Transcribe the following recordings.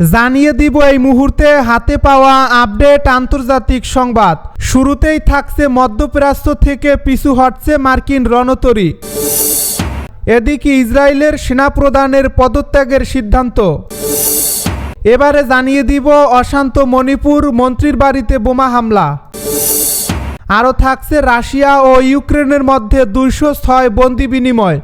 জানিয়ে দিব এই মুহূর্তে হাতে পাওয়া আপডেট আন্তর্জাতিক সংবাদ। শুরুতেই থাকছে মধ্যপ্রাচ্য থেকে পিছু হটছে মার্কিন রণতরী। এদিকে ইসরায়েলের সেনা প্রধানের পদত্যাগের সিদ্ধান্ত। এবারে জানিয়ে দিব অশান্ত মণিপুর মন্ত্রীর বাড়িতে বোমা হামলা। আরও থাকছে রাশিয়া ও ইউক্রেনের মধ্যে দুইশো ছয় বন্দি বিনিময়।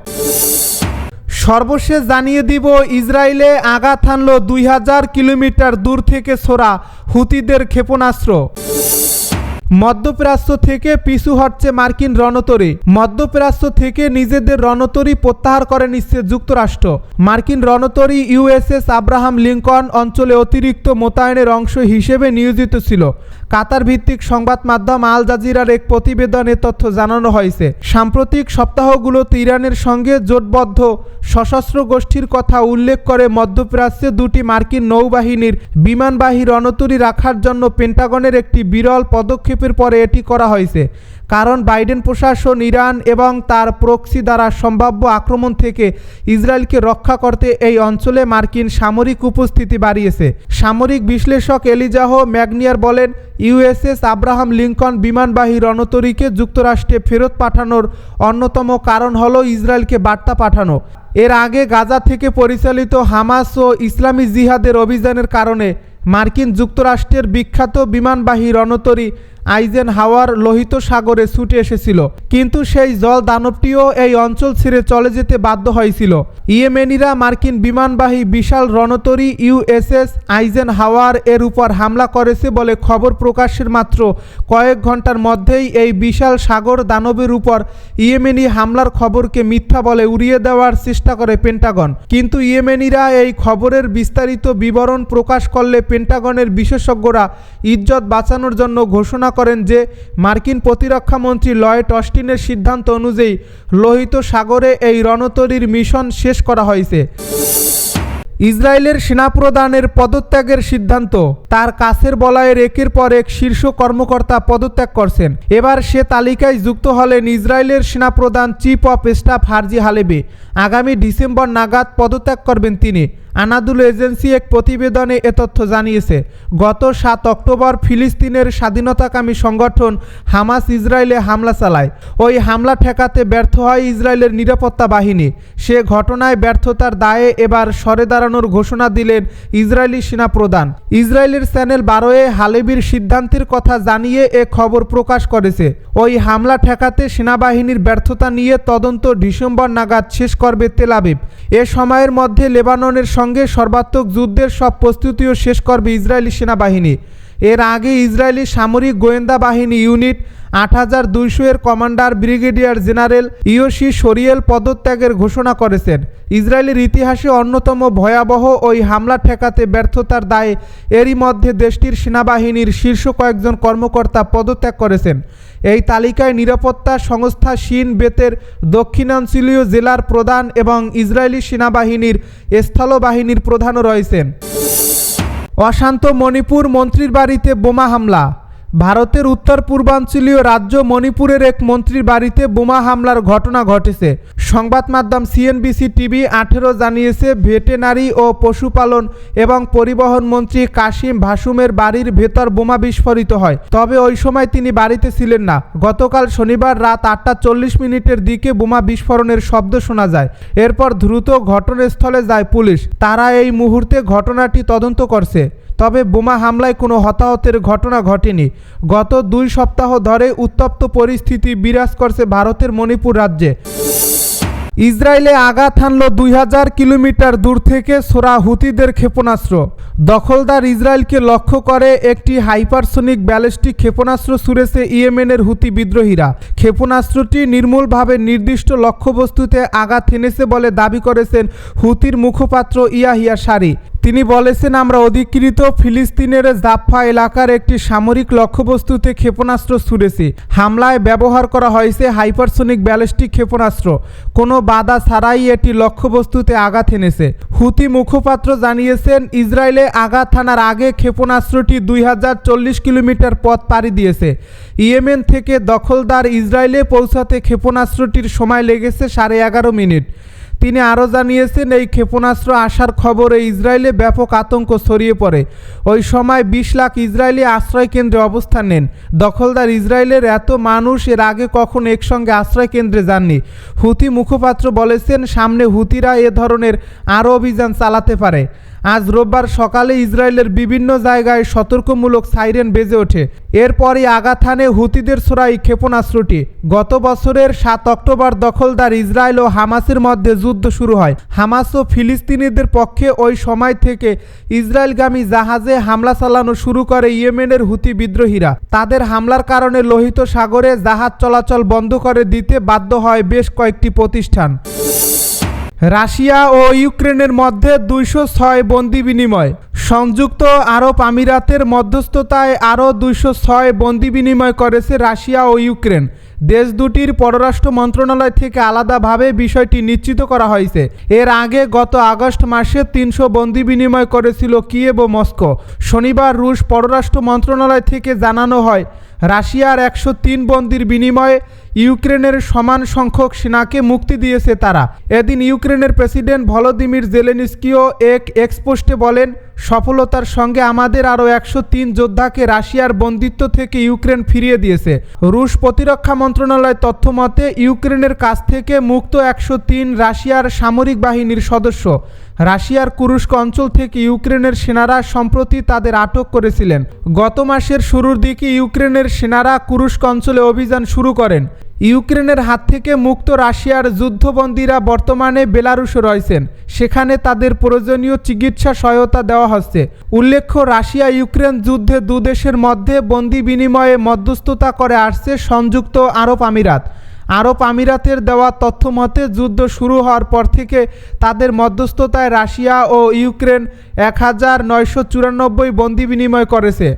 সর্বশেষ জানিয়ে দিব, ইসরায়েলে আঘাত হানল দুই হাজার কিলোমিটার দূর থেকে ছোড়া হুতিদের ক্ষেপণাস্ত্র। মধ্যপ্রাচ্য থেকে পিছু হটছে মার্কিন রণতরী। মধ্যপ্রাচ্য থেকে নিজেদের রণতরী প্রত্যাহার করে নিচ্ছে যুক্তরাষ্ট্র। মার্কিন রণতরী ইউএসএস আব্রাহাম লিঙ্কন অঞ্চলে অতিরিক্ত মোতায়েনের অংশ হিসেবে নিয়োজিত ছিল। কাতার ভিত্তিক সংবাদ মাধ্যম আল জাজিরার এক প্রতিবেদনে তথ্য জানানো হয়েছে। সাম্প্রতিক সপ্তাহগুলোতে ইরানের সঙ্গে জোটবদ্ধ। সশস্ত্র গোষ্ঠীর কথা উল্লেখ করে মধ্যপ্রাচ্যে দুটি মার্কিন নৌবাহিনীর বিমানবাহী রণতরী রাখার জন্য পেন্টাগনের একটি বিরল পদক্ষেপের পরে এটি করা হয়েছে। কারণ বাইডেন প্রশাসন, ইরান এবং তার প্রক্সি দ্বারা সম্ভাব্য আক্রমণ থেকে ইসরায়েলকে রক্ষা করতে এই অঞ্চলে মার্কিন সামরিক উপস্থিতি বাড়িয়েছে। সামরিক বিশ্লেষক এলিজাহ ম্যাগনিয়ার বলেন ইউএসএস আব্রাহাম লিঙ্কন বিমানবাহী রণতরীকে যুক্তরাষ্ট্রে ফেরত পাঠানোর অন্যতম কারণ হল ইসরায়েলকে বার্তা পাঠানো। এর আগে গাজা থেকে পরিচালিত হামাস ও ইসলামী জিহাদের অভিযানের কারণে মার্কিন যুক্তরাষ্ট্রের বিখ্যাত বিমানবাহী রণতরী আইজেন হাওয়ার লোহিত সাগরে ছুটে এসেছিল, কিন্তু সেই জল দানবটিও এই অঞ্চল ছেড়ে চলে যেতে বাধ্য হয়েছিল। ইয়েমেনিরা মার্কিন বিমানবাহী বিশাল রণতরী ইউএসএস আইজেন হাওয়ার এর উপর হামলা করেছে বলে খবর প্রকাশের মাত্র কয়েক ঘণ্টার মধ্যেই এই বিশাল সাগর দানবের উপর ইয়েমেনি হামলার খবরকে মিথ্যা বলে উড়িয়ে দেওয়ার চেষ্টা করে পেন্টাগন। কিন্তু ইয়েমেনিরা এই খবরের বিস্তারিত বিবরণ প্রকাশ করলে পেন্টাগনের বিশেষজ্ঞরা ইজ্জত বাঁচানোর জন্য ঘোষণা করেন যে মার্কিন প্রতিরক্ষা মন্ত্রী লয়েড অস্টিনের সিদ্ধান্ত অনুযায়ী লোহিত সাগরে এই রণতরীর মিশন শেষ করা হয়েছে। ইসরায়েলের সেনাপ্রধানের পদত্যাগের সিদ্ধান্ত। তার কাছের বলয়ের একের পর এক শীর্ষ কর্মকর্তা পদত্যাগ করছেন। এবার সে তালিকায় যুক্ত হলেন ইসরায়েলের সেনাপ্রধান chief of staff Herzi Halevi. আগামী ডিসেম্বর নাগাদ পদত্যাগ করবেন তিনি। আনাদুল এজেন্সি এক প্রতিবেদনে এ তথ্য জানিয়েছে, গত সাত অক্টোবর ফিলিস্তিনের স্বাধীনতাকামী সংগঠন হামাস ইসরায়েলে হামলা চালায়। ওই হামলা ঠেকাতে ব্যর্থ হয় ইসরায়েলের নিরাপত্তা বাহিনী। সে ঘটনায় ব্যর্থতার দায়ে এবার সরে দাঁড়ানোর ঘোষণা দিলেন ইসরায়েলি সেনাপ্রধান। ইসরায়েলের চ্যানেল বারোয়ে হালেবির সিদ্ধান্তের কথা জানিয়ে এ খবর প্রকাশ করেছে। ওই হামলা ঠেকাতে সেনাবাহিনীর ব্যর্থতা নিয়ে তদন্ত ডিসেম্বর নাগাদ শেষ করবে তেলাবিব এ সময়ের মধ্যে লেবাননের সঙ্গে সর্বাত্মক যুদ্ধের সব প্রস্তুতিও শেষ করবে ইসরায়েলি সেনাবাহিনী। এর আগে ইসরায়েলি সামরিক গোয়েন্দা বাহিনী ইউনিট আট হাজার দুইশো এর commander brigadier general Yossi Sariel পদত্যাগের ঘোষণা করেছেন। ইসরায়েলের ইতিহাসে অন্যতম ভয়াবহ ওই হামলা ঠেকাতে ব্যর্থতার দায়ে এরই মধ্যে দেশটির সেনাবাহিনীর শীর্ষ কয়েকজন কর্মকর্তা পদত্যাগ করেছেন। এই তালিকায় নিরাপত্তা সংস্থা শিন বেতের দক্ষিণাঞ্চলীয় জেলার প্রধান এবং ইসরায়েলি সেনাবাহিনীর স্থলবাহিনীর প্রধানও রয়েছেন। অশান্ত মণিপুর মন্ত্রীর বাড়িতে বোমা হামলা। ভারতের উত্তর পূর্বাঞ্চলীয় রাজ্য মণিপুরের এক মন্ত্রীর বাড়িতে বোমা হামলার ঘটনা ঘটেছে। সংবাদ মাধ্যম সিএনবিসি টিভি আঠেরো জানিয়েছে ভেটেনারি ও পশুপালন এবং পরিবহন মন্ত্রী কাশিম ভাসুমের বাড়ির ভেতর বোমা বিস্ফোরিত হয়। তবে ওই সময় তিনি বাড়িতে ছিলেন না। গতকাল শনিবার রাত আটটা চল্লিশ মিনিটের দিকে বোমা বিস্ফোরণের শব্দ শোনা যায়। এরপর দ্রুত ঘটনাস্থলে যায় পুলিশ। তারা এই মুহূর্তে ঘটনাটি তদন্ত করছে। তবে বোমা হামলায় কোনো হতাহতের ঘটনা ঘটেনি। গত দুই সপ্তাহ ধরে উত্তপ্ত পরিস্থিতি বিরাজ করছে ভারতের মণিপুর রাজ্যে। ইসরায়েলে আঘাত হানল দুই হাজার কিলোমিটার দূর থেকে সোরা হুতিদের ক্ষেপণাস্ত্র। দখলদার ইসরায়েলকে লক্ষ্য করে একটি হাইপারসোনিক ব্যালিস্টিক ক্ষেপণাস্ত্র ছুড়েছে ইয়েমেনের হুতি বিদ্রোহীরা। ক্ষেপণাস্ত্রটি নির্মূলভাবে নির্দিষ্ট লক্ষ্যবস্তুতে আঘাত হেনেছে বলে দাবি করেছেন হুতির মুখপাত্র ইয়াহিয়া সারি। তিনি বলেছেন, আমরা অধিকৃত ফিলিস্তিনের জাফা এলাকার একটি সামরিক লক্ষ্যবস্তুতে ক্ষেপণাস্ত্র ছুড়েছি। হামলায় ব্যবহার করা হয়েছে হাইপারসোনিক ব্যালিস্টিক ক্ষেপণাস্ত্র। কোনো বাধা ছাড়াই এটি লক্ষ্যবস্তুতে আঘাত এনেছে। হুতি মুখপাত্র জানিয়েছেন, ইসরায়েলে আঘাত হানার আগে ক্ষেপণাস্ত্রটি দুই হাজার চল্লিশ কিলোমিটার পথ পাড়ি দিয়েছে। ইয়েমেন থেকে দখলদার ইসরায়েলে পৌঁছাতে ক্ষেপণাস্ত্রটির সময় লেগেছে সাড়ে এগারো মিনিট। তিনি আরও জানিয়েছেন, এই ক্ষেপণাস্ত্র আসার খবরে ইসরায়েলে ব্যাপক আতঙ্ক ছড়িয়ে পড়ে। ওই সময় বিশ লাখ ইসরায়েলি আশ্রয়কেন্দ্রে অবস্থান নেন। দখলদার ইসরায়েলের এত মানুষ এর আগে কখন একসঙ্গে আশ্রয়কেন্দ্রে যাননি। হুতি মুখপাত্র বলেছেন, সামনে হুতিরা এ ধরনের আরও অভিযান চালাতে পারে। আজ রোববার সকালে ইসরায়েলের বিভিন্ন জায়গায় সতর্কমূলক সাইরেন বেজে ওঠে। এরপরই আগাথানে হুতিদের ছোড়া ক্ষেপণাস্ত্রটি। গত বছরের সাত অক্টোবর দখলদার ইসরায়েল ও হামাসের মধ্যে যুদ্ধ শুরু হয়। হামাস ও ফিলিস্তিনিদের পক্ষে ওই সময় থেকে ইসরায়েলগামী জাহাজে হামলা চালানো শুরু করে ইয়েমেনের হুতি বিদ্রোহীরা। তাদের হামলার কারণে লোহিত সাগরে জাহাজ চলাচল বন্ধ করে দিতে বাধ্য হয় বেশ কয়েকটি প্রতিষ্ঠান। রাশিয়া ও ইউক্রেনের মধ্যে দুইশো ছয় বন্দি বিনিময়। সংযুক্ত আরব আমিরাতের মধ্যস্থতায় আরও দুইশো ছয় বন্দি বিনিময় করেছে রাশিয়া ও ইউক্রেন। দেশ দুটির পররাষ্ট্র মন্ত্রণালয় থেকে আলাদাভাবে বিষয়টি নিশ্চিত করা হয়েছে। এর আগে গত আগস্ট মাসে তিনশো বন্দি বিনিময় করেছিল কিয়েভ ও মস্কো। শনিবার রুশ পররাষ্ট্র মন্ত্রণালয় থেকে জানানো হয়, রাশিয়ার একশো তিন বন্দির বিনিময়ে ইউক্রেনের সমান সংখ্যক সেনাকে মুক্তি দিয়েছে তারা। এদিন ইউক্রেনের প্রেসিডেন্ট ভলোদিমির জেলেনিস্কিও এক এক্সপোস্টে বলেন সফলতার সঙ্গে আমাদের আরও একশো তিন যোদ্ধাকে রাশিয়ার বন্দিত্ব থেকে ইউক্রেন ফিরিয়ে দিয়েছে। রুশ প্রতিরক্ষা মন্ত্রণালয় তথ্য মতে ইউক্রেনের কাছ থেকে মুক্ত একশো তিন রাশিয়ার সামরিক বাহিনীর সদস্য। রাশিয়ার কুরুস্ক অঞ্চল থেকে ইউক্রেনের সেনারা সম্প্রতি তাদের আটক করেছিলেন। গত মাসের শুরুর দিকে ইউক্রেনের সেনারা কুরুস্ক অঞ্চলে অভিযান শুরু করেন। ইউক্রেনের হাত থেকে মুক্ত রাশিয়ার যুদ্ধবন্দীরা বর্তমানে বেলারুশে রয়েছেন। সেখানে তাদের প্রয়োজনীয় চিকিৎসা সহায়তা দেওয়া হচ্ছে। উল্লেখ্য, রাশিয়া ইউক্রেন যুদ্ধে দুদেশের মধ্যে বন্দি বিনিময়ে মধ্যস্থতা করে আসছে সংযুক্ত আরব আমিরাত। আরব আমিরাতের দেওয়া তথ্য মতে যুদ্ধ শুরু হওয়ার পর থেকে তাদের মধ্যস্থতায় রাশিয়া ও ইউক্রেন এক হাজার নয়শো চুরানব্বই বন্দি বিনিময় করেছে।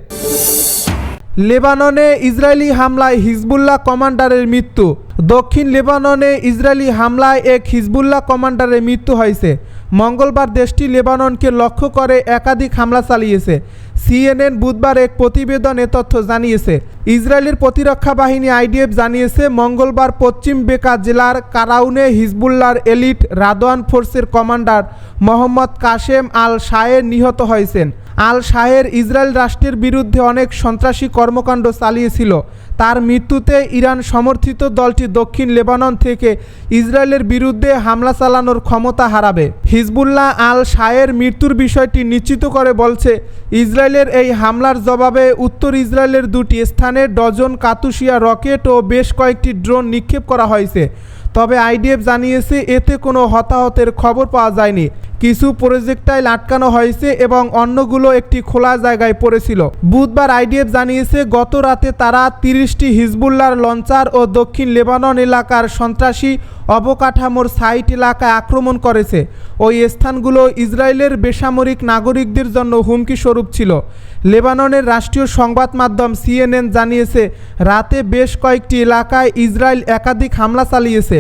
লেবাননে ইসরায়েলি হামলায় হিজবুল্লাহ কমান্ডারের মৃত্যু। দক্ষিণ লেবাননে ইসরায়েলি হামলায় এক হিজবুল্লাহ কমান্ডারের মৃত্যু হয়েছে। মঙ্গলবার দেশটি লেবাননকে লক্ষ্য করে একাধিক হামলা চালিয়েছে। সিএনএন বুধবার এক প্রতিবেদনে তথ্য জানিয়েছে। ইসরায়েলের প্রতিরক্ষা বাহিনী আইডিএফ জানিয়েছে, মঙ্গলবার পশ্চিম বেকা জেলার কারাউনে হিজবুল্লার এলিট রাদওয়ান ফোর্সের commander Mohammad Qassem al Shaer নিহত হয়েছেন। আল শাহের ইসরায়েল রাষ্ট্রের বিরুদ্ধে অনেক সন্ত্রাসী কর্মকাণ্ড চালিয়েছিল। তার মৃত্যুতে ইরান সমর্থিত দলটি দক্ষিণ লেবানন থেকে ইসরায়েলের বিরুদ্ধে হামলা চালানোর ক্ষমতা হারাবে। হিজবুল্লাহ আল শাহের মৃত্যুর বিষয়টি নিশ্চিত করে বলছে, ইসরায়েলের এই হামলার জবাবে উত্তর ইসরায়েলের দুটি স্থানে ডজন কাতুশিয়া রকেট ও বেশ কয়েকটি ড্রোন নিক্ষেপ করা হয়েছে। তবে আইডিএফ জানিয়েছে, এতে কোনো হতাহতের খবর পাওয়া যায়নি। কিছু প্রজেক্টাইল আটকানো হয়েছে এবং অন্যগুলো একটি খোলা জায়গায় পড়েছিল। বুধবার আইডিএফ জানিয়েছে, গত রাতে তারা তিরিশটি হিজবুল্লার লঞ্চার ও দক্ষিণ লেবানন এলাকার সন্ত্রাসী অবকাঠামোর সাইট এলাকায় আক্রমণ করেছে। ওই স্থানগুলো ইসরায়েলের বেসামরিক নাগরিকদের জন্য হুমকি স্বরূপ ছিল। লেবাননের রাষ্ট্রীয় সংবাদ মাধ্যম সিএনএন জানিয়েছে, রাতে বেশ কয়েকটি এলাকায় ইসরায়েল একাধিক হামলা চালিয়েছে।